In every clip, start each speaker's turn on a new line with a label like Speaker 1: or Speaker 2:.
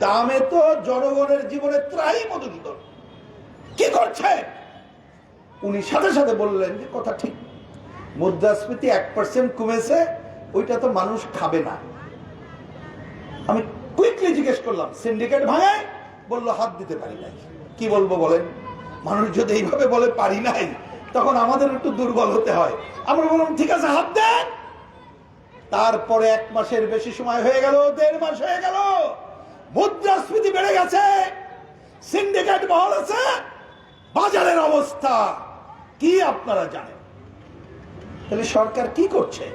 Speaker 1: দামে তো জনগণের জীবনে ত্রাই মধুসূদন। কি করছে? উনি সাথে সাথে বললেন যে, কথা ঠিক। মুদ্রাস্ফীতি এক পার্সেন্ট কমেছে, ওইটা তো মানুষ খাবে না। আমি কুইকলি জিজ্ঞেস করলাম সিন্ডিকেট ভাঙায় বলল, হাত দিতে পারি নাই। কি বলব বলেন? মানুষ যদি এইভাবে বলে, পারি নাই, তখন আমাদের একটু দুর্বল হতে হয়। আমরা বললাম, ঠিক আছে, হাত দেন। তারপরে এক মাসের বেশি সময় হয়ে গেল, দেড় মাস হয়ে গেল। মুদ্রাস্ফীতি বেড়ে গেছে। সিন্ডিকেট বহল আছে। বাজারের অবস্থা, কি আপনারা জানেন? তাহলে সরকার কি করছে?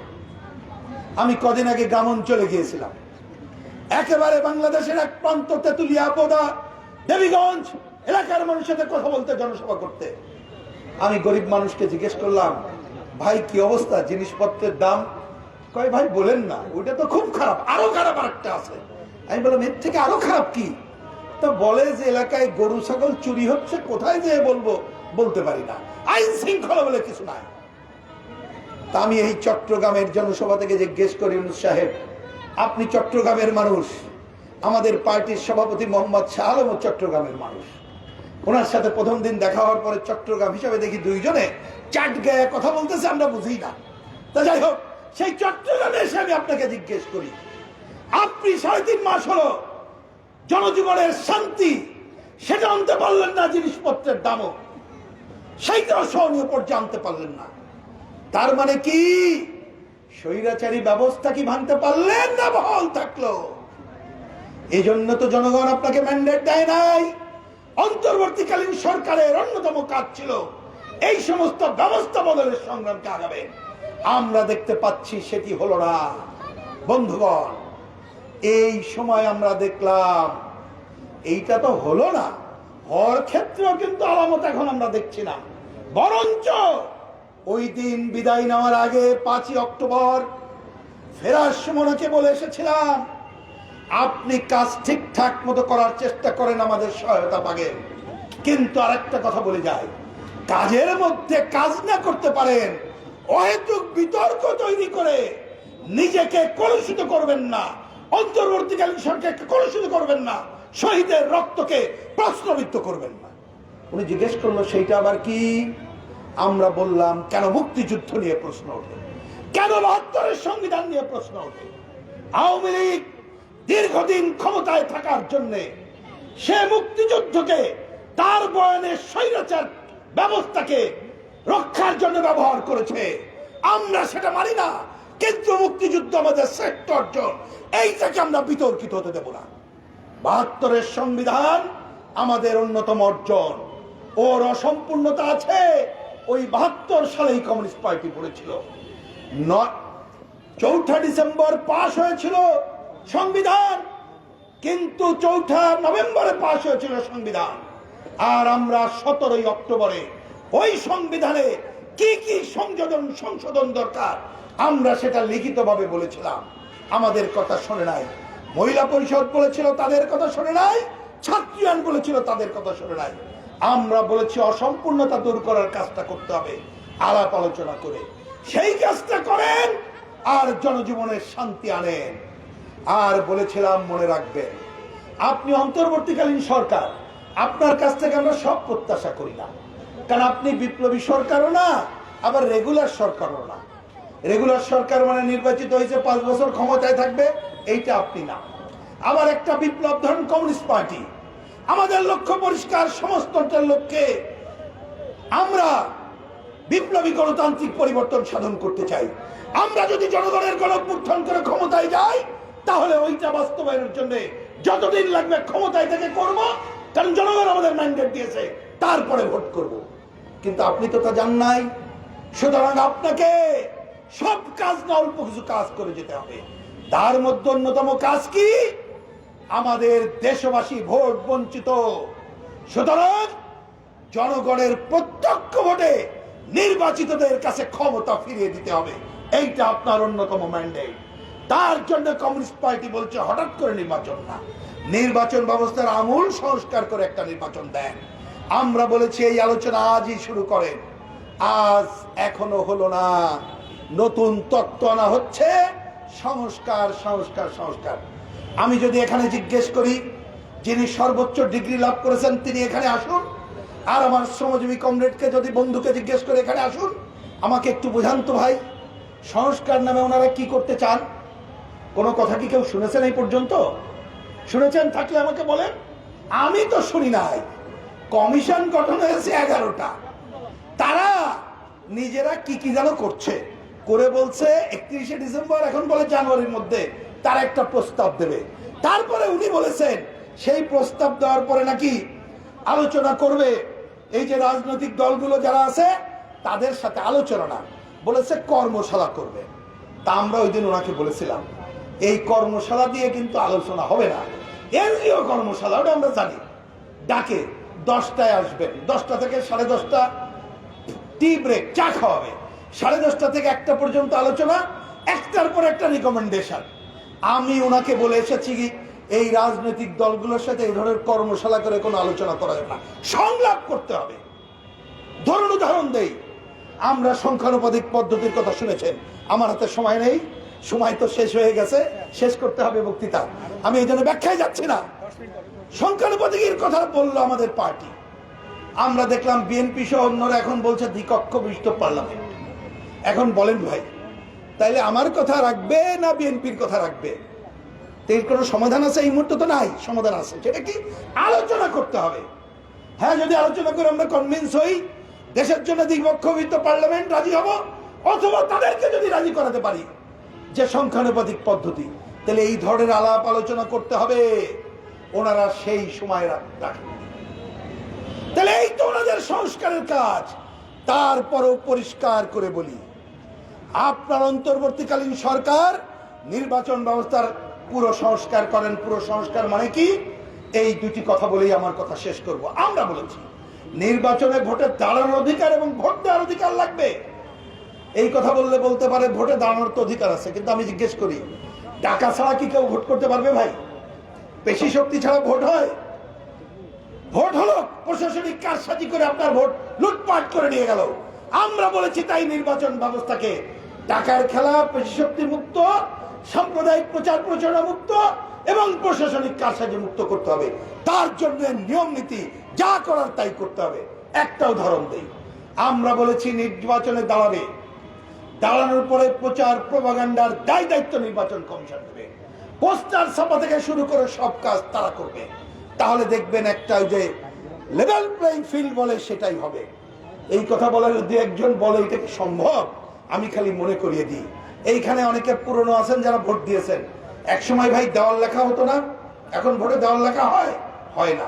Speaker 1: আমি কদিন আগে গ্রাম অঞ্চলে গিয়েছিলাম। একেবারে বাংলাদেশের এক প্রান্ত তেতুলিয়া পোদা দেবীগঞ্জ এলাকার মানুষের সাথে কথা বলতে, জনসভা করতে। আমি গরিব মানুষকে জিজ্ঞেস করলাম, ভাই, কি অবস্থা? জিনিসপত্রের দাম? কয়, ভাই, বলেন না, ওইটা তো খুব খারাপ। আরও খারাপ আরেকটা আছে। আমি বললাম, এর থেকে আরও খারাপ কি? তো বলে যে, এলাকায় গরু, ছাগল চুরি হচ্ছে, কোথায় যেয়ে বলব? বলতে পারি না। আইন শৃঙ্খলা বলে কিছু নাই। তা আমি এই চট্টগ্রামের জনসভা থেকে জিজ্ঞেস করি সাহেব, আপনি চট্টগ্রামের মানুষ। আমাদের পার্টির সভাপতি মোহাম্মদ শাহ আলমও চট্টগ্রামের মানুষ। ওনার সাথে প্রথম দিন দেখা হওয়ার পরে চট্টগ্রাম হিসাবে দেখি দুইজনে চাট গায়ে কথা বলতেছে, আমরা বুঝি না। তা যাই হোক, সেই চট্টগ্রামে এসে আমি আপনাকে জিজ্ঞেস করি আপনি সাড়ে তিন মাস হলো জনজীবনের শান্তি, সেটা আনতে পারলেন না জিনিসপত্রের দামও। সেইটাও সহনীয় পর্যায়ে আনতে পারলেন না। তার মানে কি? স্বৈরাচারী ব্যবস্থা কি ভাঙতে পারলেন না বহল থাকল? এই জন্য তো জনগণ আপনাকে ম্যান্ডেট দেয় নাই। অন্তর্বর্তীকালীন সরকারের অন্যতম কাজ ছিল এই সমস্ত ব্যবস্থা বদলের সংগ্রামকে আগাবে। আমরা দেখতে পাচ্ছি সেটি হলো না। বন্ধুগণ এই সময় আমরা দেখলাম, এইটা তো হলো না। হওয়ার ক্ষেত্রেও কিন্তু আলামত এখন আমরা দেখছি না। বরঞ্চ ওই দিন বিদায় নেওয়ার আগে পাঁচই অক্টোবর ফেরার সুমনকে বলে এসেছিলাম, আপনি কাজ ঠিকঠাক মতো করার চেষ্টা করেন আমাদের সহায়তা পাবেন কিন্তু আরেকটা কথা বলে যায় কাজের মধ্যে কাজ না করতে পারেন, অহেতুক বিতর্ক তৈরি করে নিজেকে কলুষিত করবেন না। অন্তর্বর্তীকালীন সরকারকে কলুষিত করবেন না, শহীদের রক্তকে প্রশ্নবিদ্ধ করবেন না। উনি জিজ্ঞেস করল, সেইটা আবার কি? আমরা বললাম, কেন মুক্তিযুদ্ধ নিয়ে প্রশ্ন ওঠে? কেন বাহাত্তরের সংবিধান নিয়ে প্রশ্ন ওঠে? আওয়ামী লীগ দীর্ঘদিন ক্ষমতায় থাকার জন্য সে মুক্তিযুদ্ধকে তার বয়নে স্বৈরাচার ব্যবস্থাকে রক্ষার জন্য ব্যবহার করেছে। আমরা সেটা মানি না। কিন্তু মুক্তিযুদ্ধ আমাদের শ্রেষ্ঠ অর্জন। এইটাকে আমরা বিতর্কিত হতে দেব না। বাহাত্তরের সংবিধান আমাদের অন্যতম অর্জন। ওর অসম্পূর্ণতা আছে। ওই বাহাত্তর সালেই কমিউনিস্ট পার্টি পড়েছিল। চৌঠা ডিসেম্বর পাশ হয়েছিল সংবিধান। কিন্তু চৌঠা নভেম্বরে পাশ হয়েছিল সংবিধান। আর আমরা সতেরোই অক্টোবরে ওই সংবিধানে কি কি সংযোজন, সংশোধন দরকার আমরা সেটা লিখিতভাবে বলেছিলাম। আমাদের কথা শোনে নাই। মহিলা পরিষদ বলেছিল, তাদের কথা শোনে নাই। ছাত্রী ছাত্রীয়ান বলেছিল, তাদের কথা শোনে নাই। আমরা বলেছি, অসম্পূর্ণতা দূর করার কাজটা করতে হবে। আলাপ আলোচনা করে। সেই কাজটা করেন আর জনজীবনের শান্তি আনেন। আর বলেছিলাম, মনে রাখবেন, আপনি অন্তর্বর্তীকালীন সরকার। আপনার কাছ থেকে আমরা সব প্রত্যাশা করি না। কারণ আপনি বিপ্লবী সরকারও না, আবার রেগুলার সরকারও না। রেগুলার সরকার মানে নির্বাচিত হয়েছে, পাঁচ বছর ক্ষমতায় থাকবে, এইটা আপনি না। আবার একটা বিপ্লব ধরুন, কমিউনিস্ট পার্টি। আমাদের লক্ষ্য পরিষ্কার, সমস্তটার লক্ষ্যে আমরা বিপ্লবী গণতান্ত্রিক পরিবর্তন সাধন করতে চাই। আমরা যদি জনগণের গণপুত্থান করে ক্ষমতায় যাই, তাহলে ওইটা বাস্তবায়নের জন্য যতদিন লাগবে ক্ষমতায় থেকে করব, কারণ জনগণ আমাদের ম্যান্ডেট দিয়েছে, তারপরে ভোট করব। কিন্তু আপনি তো তা জান নাই। সুতরাং আপনাকে সব কাজ না, অল্প কিছু কাজ করে যেতে হবে। তার মধ্যে অন্যতম কাজ কি? আমাদের দেশবাসী ভোট বঞ্চিত। সুতরাং জনগণের প্রত্যক্ষ ভোটে নির্বাচিতদের কাছে ক্ষমতা ফিরিয়ে দিতে হবে। এইটা আপনার অন্যতম ম্যান্ডেট তার জন্য কমিউনিস্ট পার্টি বলছে, হঠাৎ করে নির্বাচন না। নির্বাচন ব্যবস্থার আমূল সংস্কার করে একটা নির্বাচন দেন। আমরা বলেছি, এই আলোচনা আজই শুরু করেন। আজ এখনও হলো না। নতুন তত্ত্ব আনা হচ্ছে। সংস্কার সংস্কার সংস্কার। আমি যদি এখানে জিজ্ঞেস করি, যিনি সর্বোচ্চ ডিগ্রি লাভ করেছেন, তিনি এখানে আসুন। আর আমার শ্রমজীবী কমরেডকে যদি বন্ধুকে জিজ্ঞেস করে এখানে আসুন, আমাকে একটু বোঝান তো ভাই, সংস্কার নামে ওনারা কি করতে চান? কোনো কথা কি কেউ শুনেছেন এই পর্যন্ত? শুনেছেন? থাকলে আমাকে বলেন। আমি তো শুনি নাই। কমিশন গঠন হয়েছে এগারোটা। তারা নিজেরা কি কি যেন করছে। করে বলছে, একত্রিশে ডিসেম্বর, এখন বলে জানুয়ারির মধ্যে, তার একটা প্রস্তাব দেবে। তারপরে উনি বলেছেন, সেই প্রস্তাব দেওয়ার পরে নাকি আলোচনা করবে। এই যে রাজনৈতিক দলগুলো যারা আছে, তাদের সাথে আলোচনা। না বলেছে, কর্মশালা করবে। তা আমরা ওই দিন ওনাকে বলেছিলাম। এই কর্মশালা দিয়ে কিন্তু আলোচনা হবে না। এনজিও কর্মশালা, ওটা আমরা জানি। ডাকে দশটায় আসবেন। দশটা থেকে সাড়ে দশটা। টি ব্রেক চা খাওয়াবে। সাড়ে দশটা থেকে একটা পর্যন্ত আলোচনা, একটার পর একটা রিকমেন্ডেশন আমি ওনাকে বলে এসেছি কি, এই রাজনৈতিক দলগুলোর সাথে এই ধরনের কর্মশালা করে কোনো আলোচনা করা যাবে না। সংলাপ করতে হবে। ধরুন উদাহরণ দেই, আমরা সংখ্যানুপাতিক পদ্ধতির কথা শুনেছেন। আমার হাতে সময় নেই, সময় তো শেষ হয়ে গেছে, শেষ করতে হবে বক্তৃতা। আমি এই জন্য ব্যাখ্যায় যাচ্ছি না। সংখ্যানুপাতিকের কথা বলল আমাদের পার্টি। আমরা দেখলাম বিএনপি সহ অন্যরা এখন বলছে দ্বিকক্ষ বিশিষ্ট পার্লামেন্ট। এখন বলেন ভাই, তাইলে আমার কথা রাখবে না বিএনপির কথা রাখবে? এর কোনো সমাধান আছে? এই মুহূর্তে তো নাই সমাধান আছে। সেটা কি আলোচনা করতে হবে? হ্যাঁ যদি আলোচনা করে আমরা কনভিন্স হই, দেশের জন্য দ্বিপক্ষবিত পার্লামেন্ট রাজি হব, অথবা তাদেরকে যদি রাজি করাতে পারি, যে সংখ্যানুপাতিক পদ্ধতি, তাহলে এই ধরনের আলাপ আলোচনা করতে হবে। ওনারা সেই সময় রাখ- রাখেন। তাহলে এই তো ওনাদের সংস্কারের কাজ। তারপরও পরিষ্কার করে বলি আপনার অন্তর্বর্তীকালীন সরকার নির্বাচন ব্যবস্থার পুরো সংস্কার করেন, পুরো সংস্কার মানে কি? এই দুটি কথা বলেই আমার কথা শেষ করব। আমরা বলেছি, নির্বাচনে ভোটে দাঁড়ানোর অধিকার এবং ভোট দেওয়ার অধিকার লাগবে। এই কথা বললে বলতে পারে ভোটে দাঁড়ানোর তো অধিকার আছে, কিন্তু আমি জিজ্ঞেস করি টাকা ছাড়া কি কেউ ভোট করতে পারবে ভাই? পেশি শক্তি ছাড়া ভোট হয়? ভোট হলো প্রশাসনিক কারসাজি করে আপনার ভোট লুটপাট করে নিয়ে গেল। আমরা বলেছি তাই নির্বাচন ব্যবস্থাকে টাকার খেলা পেশিশক্তি মুক্ত, সাম্প্রদায়িক প্রচার প্রচারণা মুক্ত এবং প্রশাসনিক কারসাজি মুক্ত করতে হবে। তার জন্য নিয়ম নীতি যা করার তাই করতে হবে। একটা উদাহরণ দেই। আমরা বলেছি নির্বাচনে দাঁড়াবে। দাঁড়ানোর পরে প্রচার প্রভাগান্ডার দায় দায়িত্ব নির্বাচন কমিশন দেবে। পোস্টার ছাপা থেকে শুরু করে সব কাজ তারা করবে। তাহলে দেখবেন একটা যে লেভেল প্লেইং ফিল্ড বলে সেটাই হবে। এই কথা বলার যদি একজন বলে এটা কি সম্ভব? আমি খালি মনে করিয়ে দিই। এইখানে অনেকে পুরনো আছেন যারা ভোট দিয়েছেন। এক সময় ভাই দেওয়াল লেখা হতো না, এখন ভোটে দেওয়াল লেখা হয় হয় না।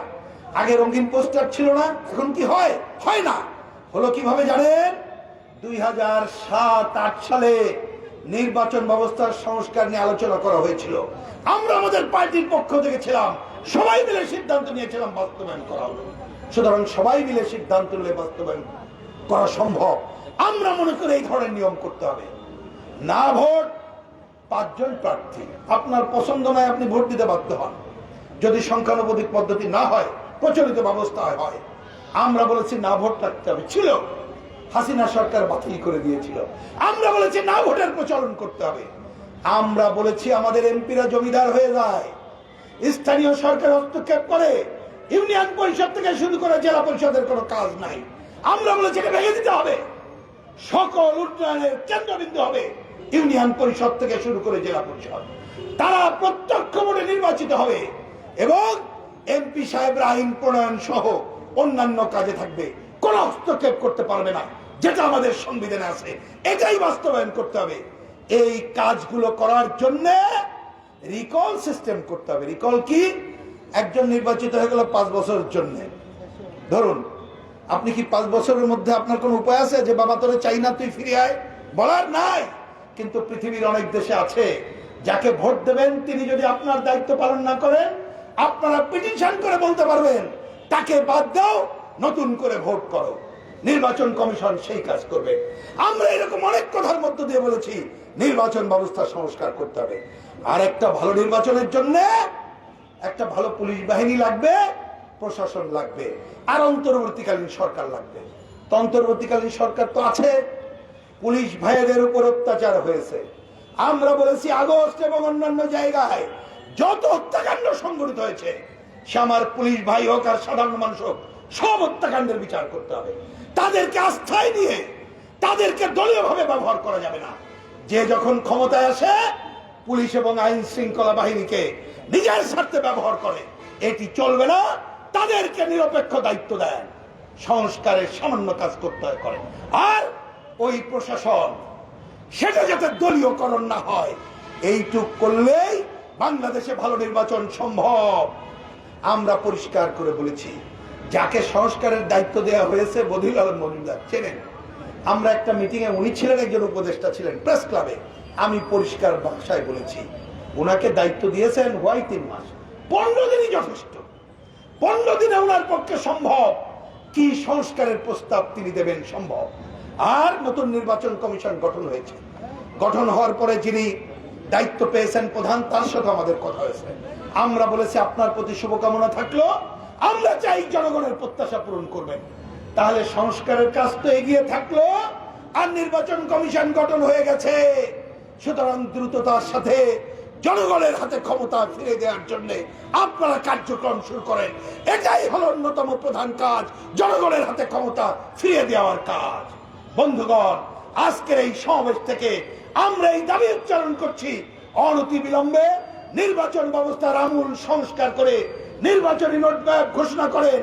Speaker 1: আগে রঙিন পোস্টার ছিল না, এখন কি হয়? হয় না। হলো কীভাবে জানেন? দুই হাজার সাত, আট সালে নির্বাচন ব্যবস্থার সংস্কার নিয়ে আলোচনা করা হয়েছিল। আমরা আমাদের পার্টির পক্ষ থেকে ছিলাম, সবাই মিলে সিদ্ধান্ত নিয়েছিলাম বাস্তবায়ন করা হবে। সুতরাং সবাই মিলে সিদ্ধান্ত নিলে বাস্তবায়ন করা সম্ভব। আমরা মনে করি এই ধরনের নিয়ম করতে হবে। না ভোট, পাঁচজন প্রার্থী। আপনার পছন্দ নয়, আপনি ভোট দিতে বাধ্য হন। যদি সংখ্যানুপাতিক পদ্ধতি না হয়, প্রচলিত ব্যবস্থায় হয়। আমরা বলেছি না ভোট রাখতে হবে। ছিল। হাসিনা সরকার বাতিল করে দিয়েছিল। আমরা বলেছি না ভোটের প্রচলন করতে হবে। আমরা বলেছি আমাদের এমপিরা জমিদার হয়ে যায়। স্থানীয় সরকার হস্তক্ষেপ করে। ইউনিয়ন পরিষদ থেকে শুরু করে জেলা পরিষদের কোনো কাজ নাই। আমরা বলেছি এটা ভেঙে দিতে হবে। সকল উন্নয়নের কেন্দ্রবিন্দু হবে। ইউনিয়ন পরিষদ থেকে শুরু করে জেলা পরিষদ। তারা প্রত্যক্ষ ভোটে নির্বাচিত হবে এবং এমপি সাহেব আইন প্রণয়ন সহ অন্যান্য কাজে থাকবে। কোন হস্তক্ষেপ করতে পারবে না। যেটা আমাদের সংবিধানে আছে। এটাই বাস্তবায়ন করতে হবে। এই কাজগুলো করার জন্য রিকল সিস্টেম করতে হবে। রিকল কি? একজন নির্বাচিত হয়ে গেল পাঁচ বছরের জন্য। ধরুন আপনি কি পাঁচ বছরের মধ্যে আপনার কোন উপায় আছে যে, বাবা, তোরে চাই না, তুই ফিরে আয় বলার নাই। কিন্তু পৃথিবীর অনেক দেশে আছে, যাকে ভোট দেবেন, তিনি যদি আপনার দায়িত্ব পালন না করেন, আপনারা পিটিশন করে বলতে পারবেন, তাকে বাদ দাও, নতুন করে ভোট করো। নির্বাচন কমিশন সেই কাজ করবে। আমরা এরকম অনেক কথার মধ্য দিয়ে বলেছি, নির্বাচন ব্যবস্থা সংস্কার করতে হবে। আর একটা ভালো নির্বাচনের জন্য একটা ভালো পুলিশ বাহিনী লাগবে প্রশাসন লাগবে, আর অন্তর্বর্তীকালীন সরকার লাগবে। অন্তর্বর্তীকালীন সরকার তো আছে, পুলিশ ভাইয়েদের উপর অত্যাচার হয়েছে। আমরা বলেছি আগস্ট এবং অন্যান্য জায়গায় যত হত্যাকাণ্ড সংঘটিত হয়েছে, সে আমার পুলিশ ভাই হোক আর সাধারণ মানুষ হোক, সব হত্যাকাণ্ডের বিচার করতে হবে। তাদেরকে আস্থায় নিয়ে, তাদেরকে দলীয়ভাবে ব্যবহার করা যাবে না। যে যখন ক্ষমতায় আসে, পুলিশ এবং আইন শৃঙ্খলা বাহিনীকে নিজের স্বার্থে ব্যবহার করে। এটি চলবে না তাদেরকে নিরপেক্ষ দায়িত্ব দেন। সংস্কারের সামান্য কাজ করতে হয়, করেন। আর ওই প্রশাসন, সেটা যাতে দলীয়করণ না হয়, এইটুক করলেই বাংলাদেশে ভালো নির্বাচন সম্ভব। আমরা পরিষ্কার করে বলেছি, যাকে সংস্কারের দায়িত্ব দেওয়া হয়েছে বদিল মজুমদার, চেনেন? আমরা একটা মিটিং এ উনি ছিলেন, একজন উপদেষ্টা ছিলেন, প্রেস ক্লাবে। আমি পরিষ্কার ভাষায় বলেছি ওনাকে দায়িত্ব দিয়েছেন হোয়াই তিন মাস। পনেরো দিনই যথেষ্ট। পনেরো দিনে ওনার পক্ষে সম্ভব। কি সংস্কারের প্রস্তাব তিনি দেবেন সম্ভব? আর নতুন নির্বাচন কমিশন গঠন হয়েছে। গঠন হওয়ার পরে যিনি দায়িত্ব পেয়েছেন প্রধান, তার সাথে আমাদের কথা হয়েছে। আমরা বলেছি, আপনার প্রতি শুভকামনা থাকল, আমরা চাই জনগণের প্রত্যাশা পূরণ করবেন। তাহলে সংস্কারের কাজ তো এগিয়ে থাকল, আর নির্বাচন কমিশন গঠন হয়ে গেছে। সুতরাং দ্রুততার সাথে জনগণের হাতে ক্ষমতা ফিরে দেওয়ার জন্য আপনারা কার্যক্রম শুরু করেন। এটাই হলো অন্যতম প্রধান কাজ, জনগণের হাতে ক্ষমতা ফিরে দেওয়ার কাজ। বন্ধুগণ, আজকের এই সমাবেশ থেকে আমরা এই দাবি উচ্চারণ করছি অনতি বিলম্বে নির্বাচন ব্যবস্থার আমূল সংস্কার করে নির্বাচনী রোডম্যাপ ঘোষণা করেন,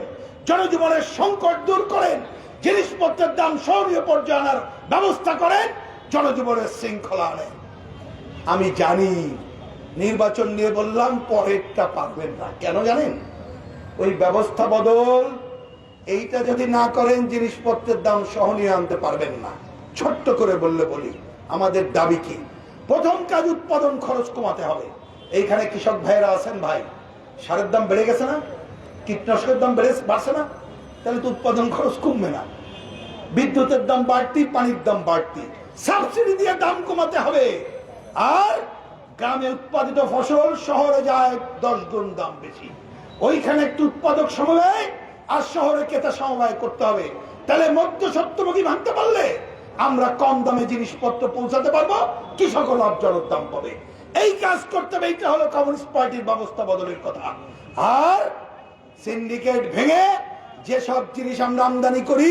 Speaker 1: জনজীবনের সংকট দূর করেন, জিনিসপত্রের দাম সহনীয় পর্যায়ে আনার ব্যবস্থা করেন, জনজীবনের শৃঙ্খলা আনেন। আমি জানি নির্বাচন নিয়ে বললাম, পরেরটা পারবেন না। কেন জানেন? ওই ব্যবস্থা বদল, এইটা যদি না করেন, জিনিসপত্রের দাম সহনীয় আনতে পারবেন না। ছোট্ট করে বললে বলি, আমাদের দাবি কি? প্রথম কাজ উৎপাদন খরচ কমাতে হবে। এইখানে কৃষক ভাইয়েরা আছেন ভাই, সারের দাম বেড়ে গেছে না? কীটনাশকের দাম বেড়ে বাড়ছে না? তাহলে তো উৎপাদন খরচ কমবে না। বিদ্যুতের দাম বাড়তি, পানির দাম বাড়তি। সাবসিডি দিয়ে দাম কমাতে হবে। আর গ্রামে উৎপাদিত ফসল শহরে যায় দশ গুণ দাম বেশি। ওইখানে একটু উৎপাদক সমবায়, আর শহরে ক্রেতা সমবায় করতে হবে। তাহলে মধ্য সত্যভোগী ভাঙতে পারলে আমরা কম দামে জিনিসপত্র পৌঁছাতে পারব কৃষক লাভজনক দাম পাবে। এই কাজ করতে হবে, এইটা হলো কমিউনিস্ট পার্টির ব্যবস্থা বদলের কথা। আর সিন্ডিকেট ভেঙে যেসব জিনিস আমরা আমদানি করি,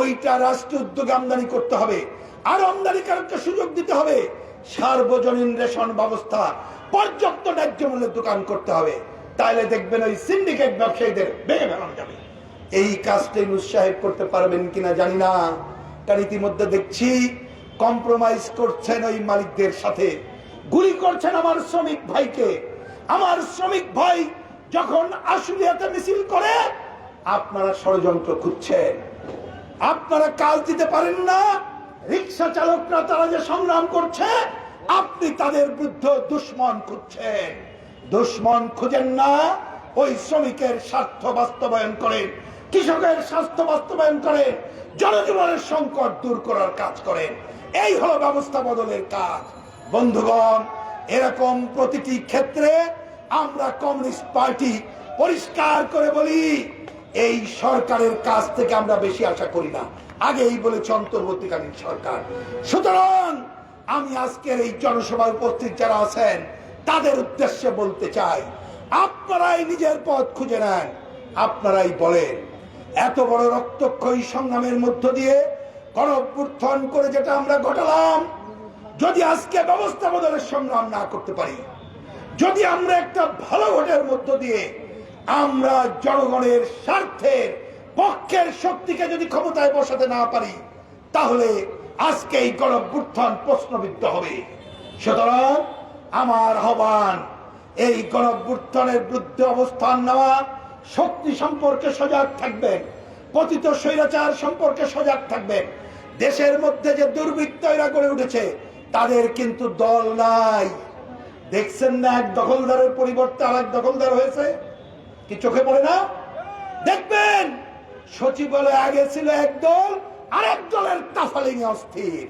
Speaker 1: ওইটা রাষ্ট্রীয় উদ্যোগে আমদানি করতে হবে। আর আমদানি আমদানিকারককে সুযোগ দিতে হবে সার্বজনীন রেশন ব্যবস্থা পর্যাপ্ত ন্যায্য মূল্যের দোকান করতে হবে। তাহলে দেখবেন ওই সিন্ডিকেট ব্যবসায়ীদের ভেঙে ফেলানো যাবে। এই কাজটা উৎসাহিত করতে পারবেন কিনা জানি না। কারণ ইতিমধ্যে দেখছি কম্প্রোমাইজ করছেন ওই মালিকদের সাথে। গুলি করছেন আমার শ্রমিক ভাইকে। আমার শ্রমিক ভাই যখন আশুলিয়াতে মিছিল করে, আপনারা ষড়যন্ত্র খুঁজছেন। আপনারা কাজ দিতে পারেন না। রিক্সা চালকরা তারা যে সংগ্রাম করছে আপনি তাদের বিরুদ্ধে দুশ্মন খুঁজছেন। দুশ্মন খুঁজেন না, ওই শ্রমিকের স্বার্থ বাস্তবায়ন করেন, কৃষকের স্বাস্থ্য বাস্তবায়ন করেন, জনজীবনের সংকট দূর করার কাজ করেন। এই হলো ব্যবস্থা বদলের কাজ। বন্ধুগণ, এরকম প্রতিটি ক্ষেত্রে আমরা কমিউনিস্ট পার্টি পরিষ্কার করে বলি, এই সরকারের কাছ থেকে আমরা বেশি আশা করি না। আগেই বলেছে অন্তর্বর্তীকালীন সরকার। সুতরাং আমি আজকের এই জনসভায় উপস্থিত যারা আছেন, তাদের উদ্দেশ্যে বলতে চাই, আপনারাই নিজের পথ খুঁজে নেন। আপনারাই বলেন, এত বড় রক্তক্ষয়ী সংগ্রামের মধ্য দিয়ে গণঅভ্যুত্থান করে যেটা আমরা ঘটালাম, যদি আজকে ব্যবস্থা বদলের সংগ্রাম না করতে পারি, যদি আমরা একটা ভালো ভোটের মধ্য দিয়ে আমরা জনগণের স্বার্থের পক্ষের শক্তিকে যদি ক্ষমতায় বসাতে না পারি, তাহলে আজকে এই গণভ্যুত্থান প্রশ্নবিদ্ধ হবে। সুতরাং আমার আহ্বান, এই গণভ্যুত্থানের বিরুদ্ধে অবস্থান নেওয়া, শক্তি সম্পর্কে সজাগ থাকবেন পতিত স্বৈরাচার সম্পর্কে সজাগ থাকবেন। দেশের মধ্যে যে দুর্বৃত্তরা গড়ে উঠেছে, তাদের কিন্তু দল নাই। দেখছেন না এক দখলদারের পরিবর্তে আর এক দখলদার হয়েছে? কি চোখে পড়ে না? দেখবেন! সচিবালয় আগে ছিল এক দল আর এক দলের তাফালিং অস্থির।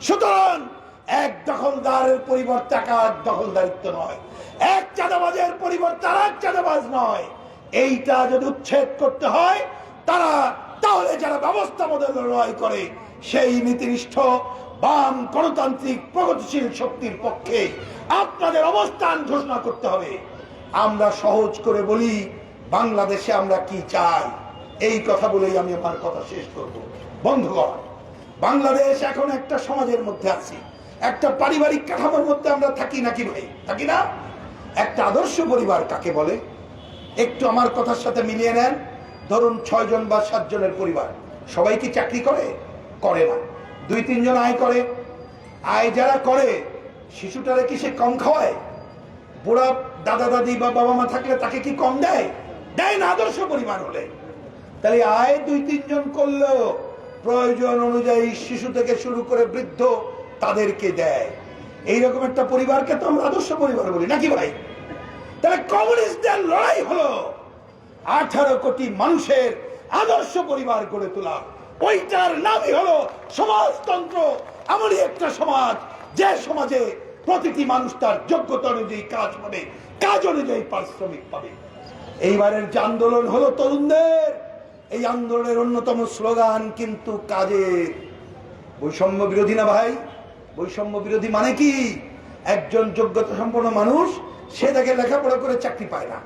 Speaker 1: সুতরাং এক দখলদারের পরিবর্তে একার দখলদারিত্ব নয়। এক চাঁদাবাজের পরিবর্তে আর এক চাঁদাবাজ নয়। এইটা যদি উচ্ছেদ করতে হয়, তারা তাহলে যারা ব্যবস্থা বদল লড়াই করে, সেই নীতিনিষ্ঠ, বাম গণতান্ত্রিক, প্রগতিশীল শক্তির পক্ষে আপনাদের অবস্থান ঘোষণা করতে হবে। আমরা সহজ করে বলি, বাংলাদেশে আমরা কি চাই? এই কথা বলেই আমি আমার কথা শেষ করব। বন্ধুগণ বাংলাদেশ এখন একটা সমাজের মধ্যে আছি। একটা পারিবারিক কাঠামোর মধ্যে আমরা থাকি নাকি ভাই? থাকি না? একটা আদর্শ পরিবার কাকে বলে? একটু আমার কথার সাথে মিলিয়ে নেন। ধরুন ছয় জন বা সাতজনের পরিবার। সবাই কি চাকরি করে? করে না। দুই তিনজন আয় করে। আয় যারা করে, শিশুটারে কি সে কম খাওয়ায়? বুড়া দাদা, দাদি বা বাবা মা থাকলে তাকে কি কম দেয়? দেয় না আদর্শ পরিবার হলে। তাহলে আয় দুই তিনজন করলেও প্রয়োজন অনুযায়ী শিশু থেকে শুরু করে বৃদ্ধ তাদেরকে দেয়। এইরকম একটা পরিবারকে তো আমরা আদর্শ পরিবার বলি, নাকি ভাই? তাহলে কমিউনিস্টদের লড়াই হলো। আঠারো কোটি মানুষের আদর্শ পরিবার গড়ে তোলা। ওইটার নামই হলো সমাজতন্ত্র। এমনই একটা সমাজ, যে সমাজে প্রতিটি মানুষ তার যোগ্যতা অনুযায়ী কাজ পাবে, কাজ অনুযায়ী পারিশ্রমিক পাবে। এইবারের যে আন্দোলন হলো তরুণদের এই আন্দোলনের অন্যতম স্লোগান কিন্তু কাজের বৈষম্য বিরোধী না ভাই? বৈষম্য বিরোধী মানে কি? একজন যোগ্যতা সম্পন্ন মানুষ, সে তাকে লেখাপড়া করে চাকরি পায় না।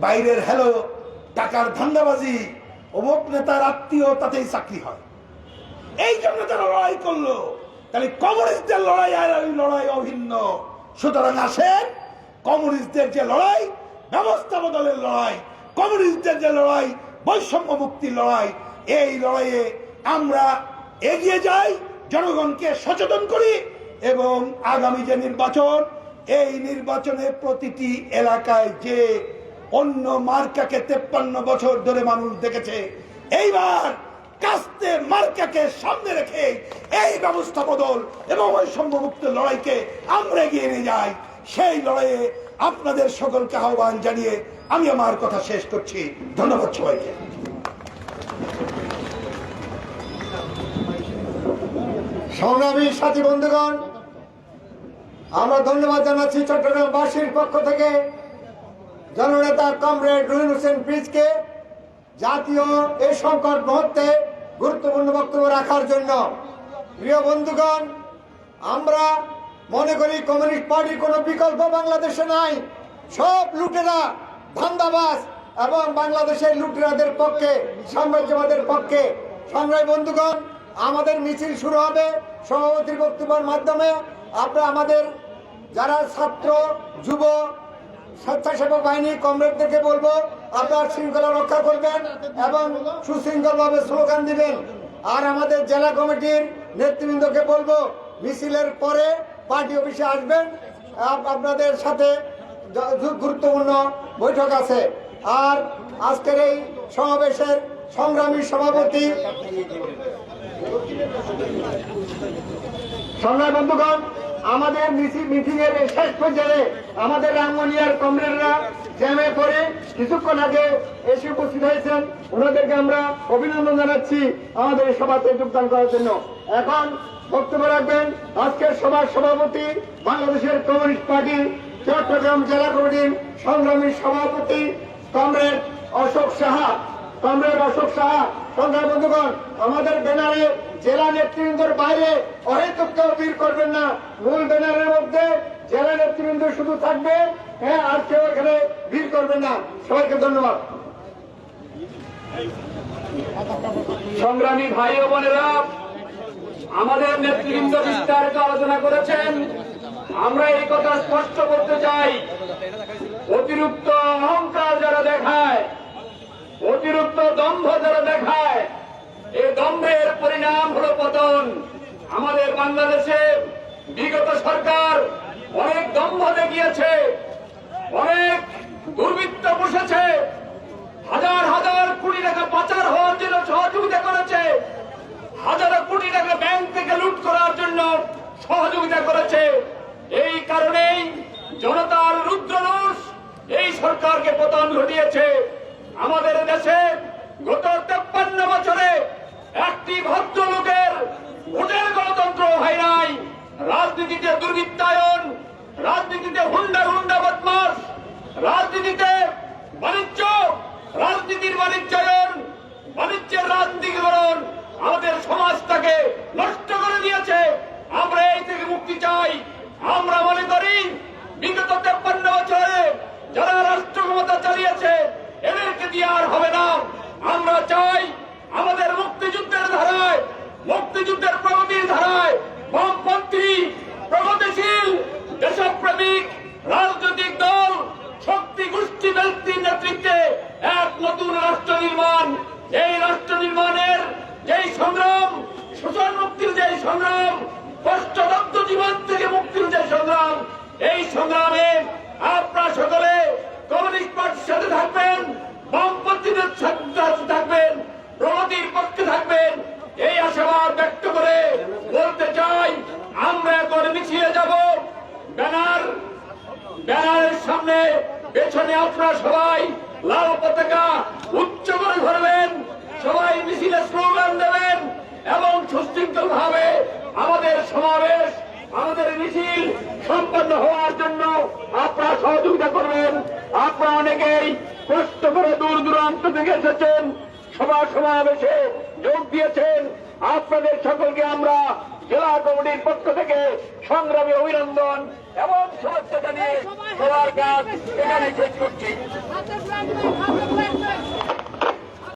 Speaker 1: বাইরের হ্যালো, টাকার ধান্দাবাজি, অমুক নেতার আত্মীয় তাতেই চাকরি হয়। এই জন্য তারা লড়াই করল। তাহলে কমিউনিস্টদের লড়াই আর ওই লড়াই অভিন্ন। সুতরাং আসেন, কমিউনিস্টদের যে লড়াই ব্যবস্থা বদলের লড়াই, কমিউনিস্টদের যে লড়াই বৈষম্য মুক্তির লড়াই। এই লড়াইয়ে আমরা এগিয়ে যাই, জনগণকে সচেতন করি এবং আগামী যে নির্বাচন, এই নির্বাচনে প্রতিটি এলাকায় যে অন্য মার্কাকে তেপ্পান্ন বছর ধরে মানুষ দেখেছে, এইবার কাস্তে মার্কাকে সামনে রেখে এই ব্যবস্থা বদল এবং ওই সম্ভবুক্ত লড়াইকে আমরা এগিয়ে নিয়ে যাই। সেই লড়াইয়ে আপনাদের সকলকে আহ্বান জানিয়ে আমি আমার কথা শেষ করছি। ধন্যবাদ সবাইকে।
Speaker 2: সংগ্রামী সাথী বন্ধুগণ, আমরা ধন্যবাদ জানাচ্ছি চট্টগ্রামবাসীর পক্ষ থেকে জননেতা কমরেড রুহিন হোসেন পিজকে জাতীয় এই সংকট মুহূর্তে গুরুত্বপূর্ণ বক্তব্য রাখার জন্য। প্রিয় বন্ধুগণ, আমরা মনে করি কমিউনিস্ট পার্টির কোনো বিকল্প বাংলাদেশে নাই। সব লুটেরা, ধান্দাবাজ এবং বাংলাদেশের লুটেরাদের পক্ষে, সাম্রাজ্যবাদের পক্ষে। সংগ্রামী বন্ধুগণ, আমাদের মিছিল শুরু হবে সভাপতির বক্তব্যের মাধ্যমে। আপনারা আমাদের যারা ছাত্র, যুব, স্বেচ্ছাসেবক বাহিনী, কমরেডদেরকে বলব, আপনার শৃঙ্খলা রক্ষা করবেন এবং সুশৃঙ্খলভাবে স্লোগান দিবেন। আর আমাদের জেলা কমিটির নেতৃবৃন্দকে বলব, মিছিলের পরে পার্টি অফিসে আসবেন। আপ- আপনাদের সাথে গুরুত্বপূর্ণ বৈঠক আছে। আর আজকের এই সমাবেশের সংগ্রামী সভাপতি সংগ্রাম বন্ধুগণ, আমাদের মিটিং এর শেষ পর্যায়ে আমাদের রাঙ্গনিয়ার কমরেডরা জ্যামে পড়ে কিছুক্ষণ আগে এসে উপস্থিত হয়েছেন। ওনাদেরকে আমরা অভিনন্দন জানাচ্ছি আমাদের সভাতে যোগদান করার জন্য। এখন বক্তব্য রাখবেন আজকের সভার সভাপতি বাংলাদেশের কমিউনিস্ট পার্টি, চট্টগ্রাম জেলা কমিটির সংগ্রামী সভাপতি কমরেড অশোক সাহা। কমরেড অশোক সাহা, সংগ্রাম বন্ধুগণ, আমাদের ব্যানারে জেলা নেতৃবৃন্দর বাইরে অহেতুক কেউ ভিড় করবেন না। মূল ব্যানারের মধ্যে জেলা নেতৃবৃন্দ শুধু থাকবে হ্যাঁ আর কেউ এখানে ভিড় করবেন না। সবাইকে ধন্যবাদ।
Speaker 3: সংগ্রামী ভাই ও বোনেরা আমাদের নেতৃবৃন্দ বিস্তারিত আলোচনা করেছেন। আমরা এই কথা স্পষ্ট করতে চাই। অতিরিক্ত অহংকার যারা দেখায়, অতিরিক্ত দম্ভ যারা দেখায় এই দম্ভের পরিণাম হল পতন। আমাদের বাংলাদেশে বিগত সরকার অনেক দম্ভ দেখিয়েছে, অনেক দুর্বৃত্ত বসেছে, হাজার হাজার কোটি টাকা পাচার হওয়ার জন্য সহযোগিতা করেছে হাজার কোটি টাকা ব্যাংক থেকে লুট করার জন্য সহযোগিতা করেছে এই কারণেই জনতার রুদ্ররোষ এই সরকারকে পতন ঘটিয়েছে আমাদের দেশে গত তেপ্পান্ন বছরে একটি ভদ্রলোকের ভোটের গণতন্ত্র হয় নাই রাজনীতিতে দুর্বৃত্তায়ন রাজনীতিতে হুন্ডা হুন্ডা বদমাস রাজনীতিতে বাণিজ্য রাজনীতির বাণিজ্যায়ন বাণিজ্যের রাজনীতিকরণ আমাদের সমাজটাকে নষ্ট করে দিয়েছে আমরা এই থেকে মুক্তি চাই আমরা মনে করি বিগত তেপ্পান্ন বছরে যারা রাষ্ট্র ক্ষমতা চালিয়েছে এদেরকে দিয়ে আর হবে না আমরা চাই আমাদের মুক্তিযুদ্ধের ধারায়, মুক্তিযুদ্ধের প্রগতির ধারায় বামপন্থী প্রগতিশীল দেশপ্রেমিক রাজনৈতিক দল শক্তি গোষ্ঠী ব্যক্তির নেতৃত্বে এক নতুন রাষ্ট্র নির্মাণ। এই রাষ্ট্র নির্মাণের যেই সংগ্রাম শোষণ মুক্তির যেই সংগ্রাম কষ্টদগ্ধ জীবন থেকে মুক্তির যে সংগ্রাম, এই সংগ্রামে আপনারা সকলে কমিউনিস্ট পার্টির সাথে থাকবেন, বামপন্থীদের সাথে থাকবেন প্রগতির পক্ষে থাকবেন। এই আশাবাদ ব্যক্ত করে বলতে চাই, আমরা এখন মিছিয়ে যাব। ব্যানার, ব্যানারের সামনে পেছনে আপনারা সবাই লাল পতাকা উচ্চ করে ধরবেন। সবাই মিছিলে স্লোগান দেবেন এবং সুশৃঙ্খল ভাবে আমাদের সমাবেশ, আমাদের মিছিল সম্পন্ন হওয়ার জন্য আপনারা সহযোগিতা করবেন। আপনারা অনেকেই কষ্ট করে দূর দূরান্ত থেকে এসেছেন। সভা সমাবেশে যোগ দিয়েছেন। আপনাদের সকলকে আমরা জেলা কমিটির পক্ষ থেকে সংগ্রামী অভিনন্দন এবং শুভেচ্ছা জানিয়ে সবার কাজ এখানে শেষ করছি।